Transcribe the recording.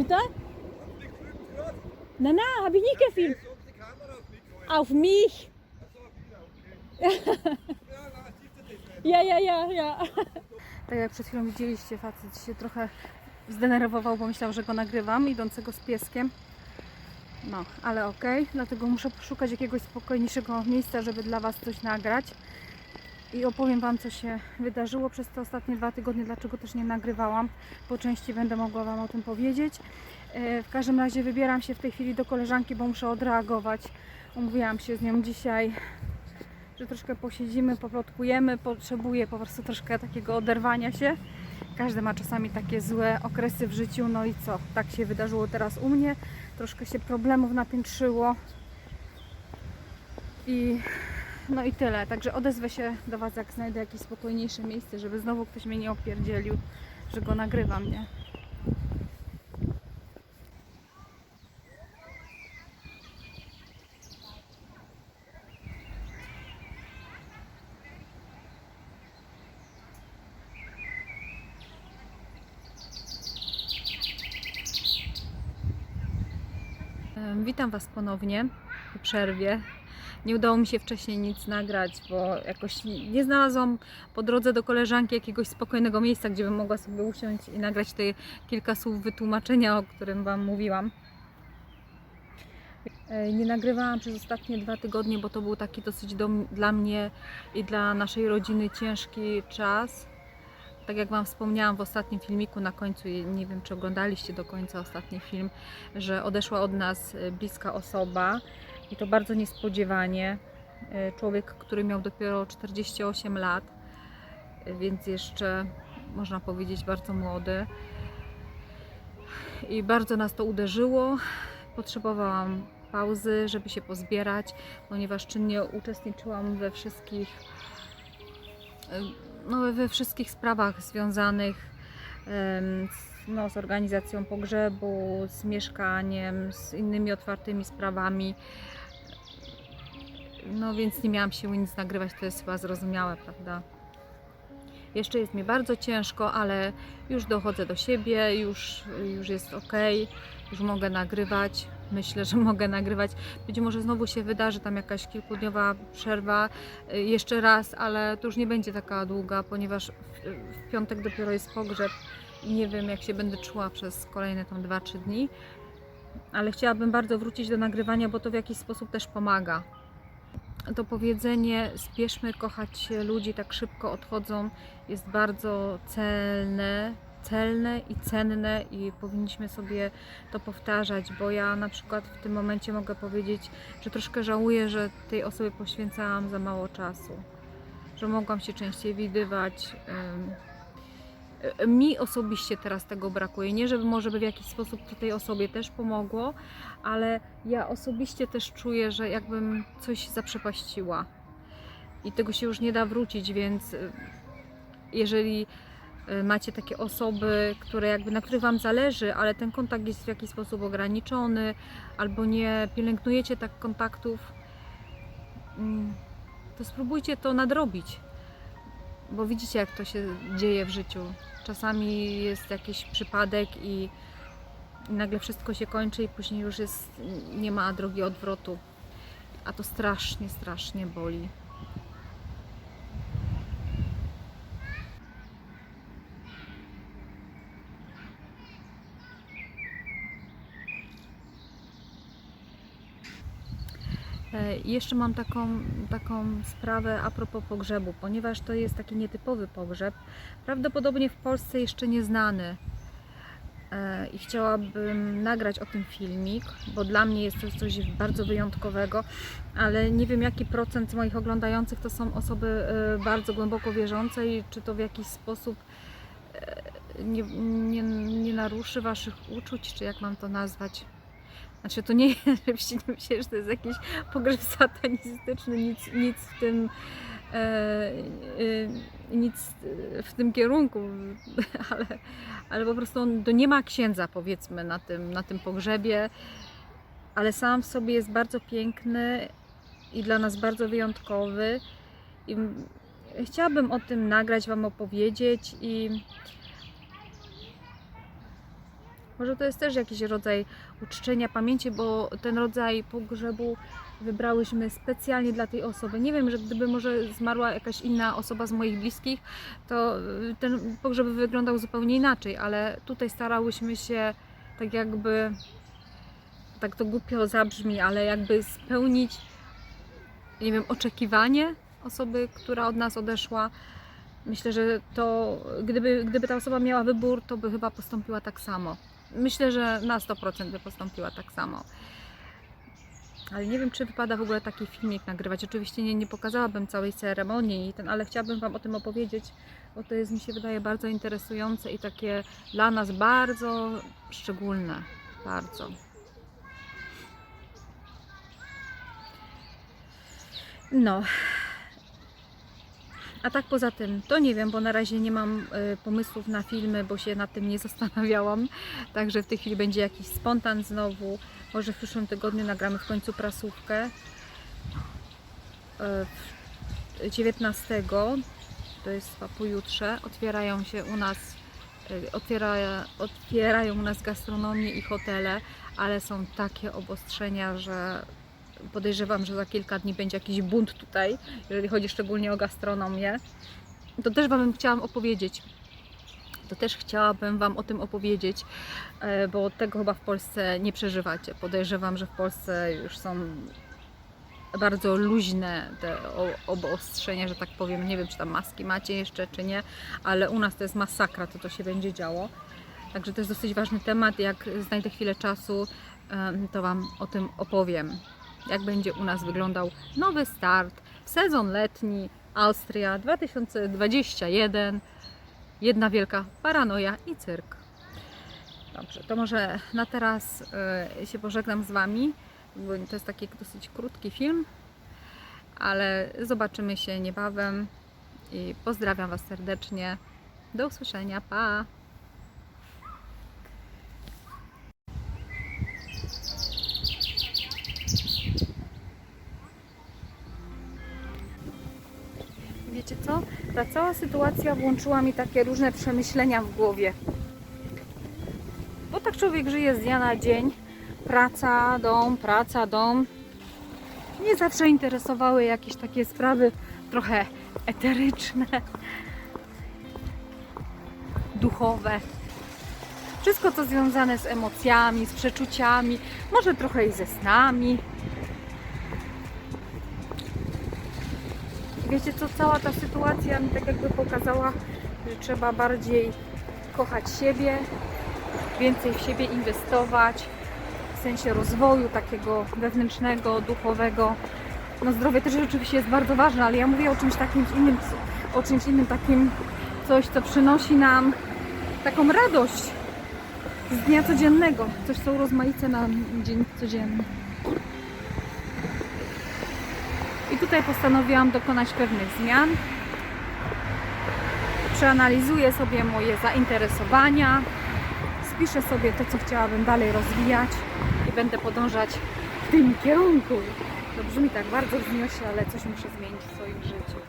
Bitte? Nein, nein, habe ich nicht gefilmt. Auf mich okay. ja? Ja, ja, ja. Tak jak przed chwilą widzieliście, facet się trochę zdenerwował, bo myślał, że go nagrywam, idącego z pieskiem. No, ale okej, dlatego muszę poszukać jakiegoś spokojniejszego miejsca, żeby dla Was coś nagrać. I opowiem Wam, co się wydarzyło przez te ostatnie dwa tygodnie, dlaczego też nie nagrywałam. Po części będę mogła Wam o tym powiedzieć. E, W każdym razie wybieram się w tej chwili do koleżanki, bo muszę odreagować. Umówiłam się z nią dzisiaj że troszkę posiedzimy, poplotkujemy. Potrzebuję po prostu troszkę takiego oderwania się. Każdy ma czasami takie złe okresy w życiu, no i co? Tak się wydarzyło teraz u mnie. Troszkę się problemów napiętrzyło. I no i tyle. Także odezwę się do Was, jak znajdę jakieś spokojniejsze miejsce, żeby znowu ktoś mnie nie opierdzielił, że go nagrywam, nie? Witam Was ponownie po przerwie. Nie udało mi się wcześniej nic nagrać, bo jakoś nie znalazłam po drodze do koleżanki jakiegoś spokojnego miejsca, gdzie bym mogła sobie usiąść i nagrać te kilka słów wytłumaczenia, o którym Wam mówiłam. E, Nie nagrywałam przez ostatnie dwa tygodnie, bo to był taki dosyć do, dla mnie i dla naszej rodziny ciężki czas. Tak jak Wam wspomniałam w ostatnim filmiku na końcu, nie wiem czy oglądaliście do końca ostatni film, że odeszła od nas e, bliska osoba i to bardzo niespodziewanie. E, Człowiek, który miał dopiero 48 lat, e, więc jeszcze można powiedzieć bardzo młody. I bardzo nas to uderzyło. Potrzebowałam pauzy, żeby się pozbierać, ponieważ czynnie uczestniczyłam we wszystkich no, we wszystkich sprawach związanych z, no, z organizacją pogrzebu, z mieszkaniem, z innymi otwartymi sprawami. No więc nie miałam siły nic nagrywać, to jest chyba zrozumiałe, prawda? Jeszcze jest mi bardzo ciężko, ale już dochodzę do siebie, już, już jest ok, już mogę nagrywać. Myślę, że mogę nagrywać. Być może znowu się wydarzy tam jakaś kilkudniowa przerwa y, jeszcze raz, ale to już nie będzie taka długa, ponieważ w, piątek dopiero jest pogrzeb i nie wiem jak się będę czuła przez kolejne tam 2-3 dni. Ale chciałabym bardzo wrócić do nagrywania, bo to w jakiś sposób też pomaga. To powiedzenie spieszmy kochać ludzi tak szybko odchodzą jest bardzo celne, celne i cenne i powinniśmy sobie to powtarzać, bo ja na przykład w tym momencie mogę powiedzieć, że troszkę żałuję, że tej osobie poświęcałam za mało czasu, że mogłam się częściej widywać. Y, Mi osobiście teraz tego brakuje. Nie, żeby może by w jakiś sposób to tej osobie też pomogło, ale ja osobiście też czuję, że jakbym coś zaprzepaściła i tego się już nie da wrócić, więc y, jeżeli macie takie osoby, które jakby, na których Wam zależy, ale ten kontakt jest w jakiś sposób ograniczony, albo nie pielęgnujecie tak kontaktów, mm, to spróbujcie to nadrobić, bo widzicie jak to się dzieje w życiu. Czasami jest jakiś przypadek i i nagle wszystko się kończy i później już jest, nie ma drogi odwrotu. A to strasznie, strasznie boli. I Jeszcze mam taką, taką sprawę a propos pogrzebu, ponieważ to jest taki nietypowy pogrzeb, prawdopodobnie w Polsce jeszcze nieznany. E, I chciałabym nagrać o tym filmik, bo dla mnie jest to coś bardzo wyjątkowego, ale nie wiem jaki procent moich oglądających to są osoby e, bardzo głęboko wierzące i czy to w jakiś sposób e, nie, nie, nie naruszy Waszych uczuć, czy jak mam to nazwać. Znaczy to nie jest, żebyście nie myśleli, że to jest jakiś pogrzeb satanistyczny, nic, nic w tym e, e, nic w tym kierunku, ale, ale po prostu on, to nie ma księdza powiedzmy na tym, na tym pogrzebie, ale sam w sobie jest bardzo piękny i dla nas bardzo wyjątkowy. I chciałabym o tym nagrać, Wam opowiedzieć i Może to jest też jakiś rodzaj uczczenia pamięci, bo ten rodzaj pogrzebu wybrałyśmy specjalnie dla tej osoby. Nie wiem, że gdyby może zmarła jakaś inna osoba z moich bliskich, to y, ten pogrzeb wyglądał zupełnie inaczej, ale tutaj starałyśmy się tak jakby, tak to głupio zabrzmi, ale jakby spełnić, nie wiem, oczekiwanie osoby, która od nas odeszła. Myślę, że to gdyby, gdyby ta osoba miała wybór, to by chyba postąpiła tak samo. Myślę, że na 100% by postąpiła tak samo. Ale nie wiem, czy wypada w ogóle taki filmik nagrywać. Oczywiście nie, nie pokazałabym całej ceremonii, ten, ale chciałabym Wam o tym opowiedzieć, bo to jest, mi się wydaje, bardzo interesujące i takie dla nas bardzo szczególne. Bardzo. No. A tak poza tym, to nie wiem, bo na razie nie mam y, pomysłów na filmy, bo się nad tym nie zastanawiałam. Także w tej chwili będzie jakiś spontan znowu. Może w przyszłym tygodniu nagramy w końcu prasówkę. Y, w- 19 to jest chyba pojutrze, otwierają się u nas y, otwiera, otwierają u nas gastronomie i hotele, ale są takie obostrzenia, że podejrzewam, że za kilka dni będzie jakiś bunt tutaj, jeżeli chodzi szczególnie o gastronomię. To też Wam chciałam opowiedzieć. To też chciałabym Wam o tym opowiedzieć, e, bo tego chyba w Polsce nie przeżywacie. Podejrzewam, że w Polsce już są bardzo luźne te obostrzenia, że tak powiem. Nie wiem, czy tam maski macie jeszcze, czy nie, ale u nas to jest masakra, to to się będzie działo. Także to jest dosyć ważny temat. Jak znajdę chwilę czasu, to Wam o tym opowiem. Jak będzie u nas wyglądał nowy start, sezon letni, Austria 2021, jedna wielka paranoja i cyrk. Dobrze, to może na teraz e, się pożegnam z Wami, bo to jest taki dosyć krótki film, ale zobaczymy się niebawem i pozdrawiam Was serdecznie. Do usłyszenia, pa! Wiecie co? Ta cała sytuacja włączyła mi takie różne przemyślenia w głowie. Bo tak człowiek żyje z dnia na dzień. Praca, dom, praca, dom. Mnie zawsze interesowały jakieś takie sprawy trochę eteryczne, duchowe. Wszystko co związane z emocjami, z przeczuciami, może trochę i ze snami. Wiecie co, cała ta sytuacja mi tak jakby pokazała, że trzeba bardziej kochać siebie, więcej w siebie inwestować, w sensie rozwoju takiego wewnętrznego, duchowego. No zdrowie też oczywiście jest bardzo ważne, ale ja mówię o czymś takim innym, o czymś innym takim, coś co przynosi nam taką radość z dnia codziennego, coś co urozmaica nam dzień codzienny. I tutaj postanowiłam dokonać pewnych zmian. Przeanalizuję sobie moje zainteresowania, spiszę sobie to, co chciałabym dalej rozwijać i będę podążać w tym kierunku. To brzmi tak bardzo wzniośle, ale coś muszę zmienić w swoim życiu.